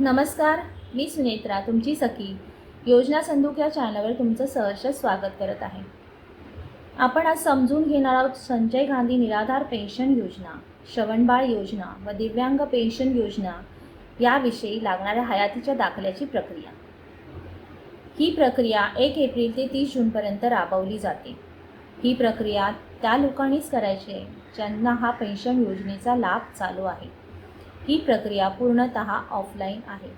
नमस्कार मी सुनेत्रा तुमची सखी. योजना संदूक या चॅनलवर तुमचं सहर्ष स्वागत करत आहे. आपण आज समजून घेणार आहोत संजय गांधी निराधार पेन्शन योजना श्रवणबाळ योजना व दिव्यांग पेन्शन योजना याविषयी लागणाऱ्या हयातीच्या दाखल्याची प्रक्रिया. ही प्रक्रिया एक एप्रिल ते तीस जूनपर्यंत राबवली जाते. ही प्रक्रिया त्या लोकांनीच करायची आहे ज्यांना हा पेन्शन योजनेचा लाभ चालू आहे. ही प्रक्रिया पूर्णतः ऑफलाईन आहे.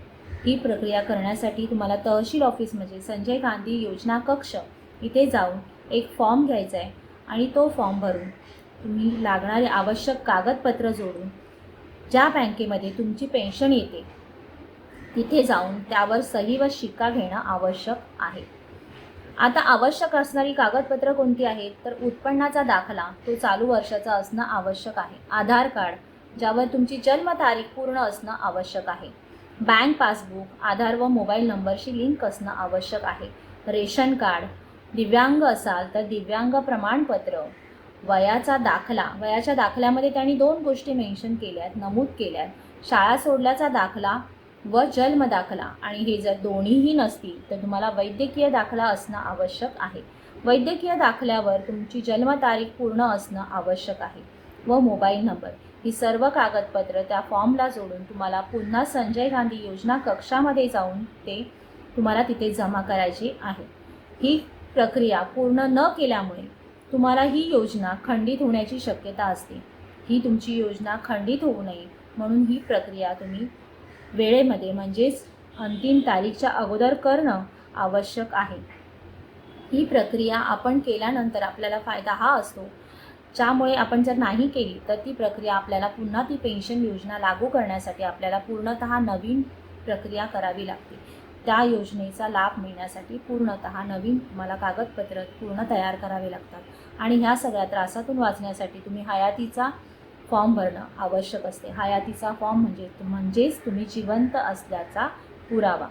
ही प्रक्रिया करण्यासाठी तुम्हाला तहसील ऑफिस म्हणजे संजय गांधी योजना कक्ष इथे जाऊन एक फॉर्म घ्यायचा आहे आणि तो फॉर्म भरून तुम्ही लागणारे आवश्यक कागदपत्र जोडून ज्या बँकेमध्ये तुमची पेन्शन येते तिथे जाऊन त्यावर सही व शिक्का घेणं आवश्यक आहे. आता आवश्यक असणारी कागदपत्र कोणती आहेत? तर उत्पन्नाचा दाखला तो चालू वर्षाचा असणं आवश्यक आहे. आधार कार्ड ज्यावर तुमची जन्मतारीख पूर्ण असणं आवश्यक आहे. बँक पासबुक आधार व मोबाईल नंबरशी लिंक असणं आवश्यक आहे. रेशन कार्ड दिव्यांग असाल तर दिव्यांग प्रमाणपत्र वयाचा दाखला वयाच्या दाखल्यामध्ये त्यांनी दोन गोष्टी मेन्शन केल्यात नमूद केल्यात. शाळा सोडल्याचा दाखला व जन्म दाखला. आणि हे जर दोन्हीही नसतील तर तुम्हाला वैद्यकीय दाखला असणं आवश्यक आहे. वैद्यकीय दाखल्यावर तुमची जन्मतारीख पूर्ण असणं आवश्यक आहे. व मोबाईल नंबर. ही सर्व कागदपत्र त्या फॉर्मला जोडून तुम्हाला पुन्हा संजय गांधी योजना कक्षामध्ये जाऊन ते तुम्हाला तिथे जमा करायची आहे. ही प्रक्रिया पूर्ण न केल्यामुळे तुम्हाला ही योजना खंडित होण्याची शक्यता असते. ही तुमची योजना खंडित होऊ नये म्हणून ही प्रक्रिया तुम्ही वेळेमध्ये म्हणजेच अंतिम तारीखच्या अगोदर करणं आवश्यक आहे. ही प्रक्रिया आपण केल्यानंतर आपल्याला फायदा हा असतो ज्यामुळे आपण जर नाही केली तर ती प्रक्रिया आपल्याला पुन्हा ती पेन्शन योजना लागू करण्यासाठी आपल्याला पूर्णतः नवीन प्रक्रिया करावी लागते. त्या योजनेचा लाभ मिळण्यासाठी पूर्णतः नवीन तुम्हाला कागदपत्र पूर्ण तयार करावे लागतात. आणि ह्या सगळ्या त्रासातून वाचण्यासाठी तुम्ही हयातीचा फॉर्म भरणं आवश्यक असते. हयातीचा फॉर्म म्हणजे म्हणजेच तुम्ही जिवंत असल्याचा पुरावा.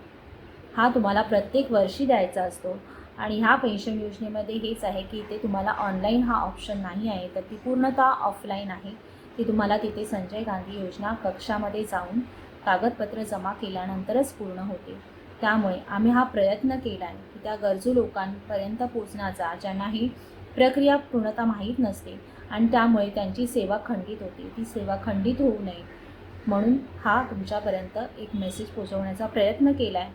हा तुम्हाला प्रत्येक वर्षी द्यायचा असतो. आणि ह्या पेन्शन योजनेमध्ये हेच आहे की इथे तुम्हाला ऑनलाईन हा ऑप्शन नाही आहे तर ती पूर्णतः ऑफलाईन आहे. ती तुम्हाला तिथे संजय गांधी योजना कक्षामध्ये जाऊन कागदपत्र जमा केल्यानंतरच पूर्ण होते. त्यामुळे आम्ही हा प्रयत्न केला आहे की त्या गरजू लोकांपर्यंत पोचण्याचा ज्यांना ही प्रक्रिया पूर्णतः माहीत नसते आणि त्यामुळे त्यांची सेवा खंडित होते. ती सेवा खंडित होऊ नये म्हणून हा तुमच्यापर्यंत एक मेसेज पोचवण्याचा प्रयत्न केला आहे.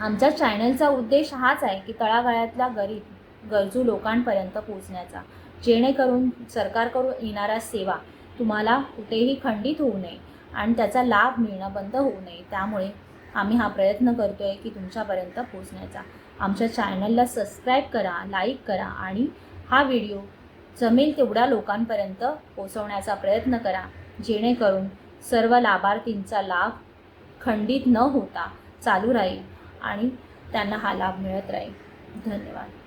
आमच्या चॅनलचा उद्देश हाच आहे की तळागाळातल्या गरीब गरजू लोकांपर्यंत पोचण्याचा जेणेकरून सरकारकडून येणाऱ्या सेवा तुम्हाला कुठेही खंडित होऊ नये आणि त्याचा लाभ मिळणं बंद होऊ नये. त्यामुळे आम्ही हा प्रयत्न करतो आहे की तुमच्यापर्यंत पोचण्याचा आमच्या चॅनलला सबस्क्राईब करा लाईक करा आणि हा व्हिडिओ जमेल तेवढ्या लोकांपर्यंत पोचवण्याचा प्रयत्न करा. जेणेकरून सर्व लाभार्थींचा लाभ खंडित न होता चालू राहील. आणि त्यांना हा लाभ मिळत राहील. धन्यवाद.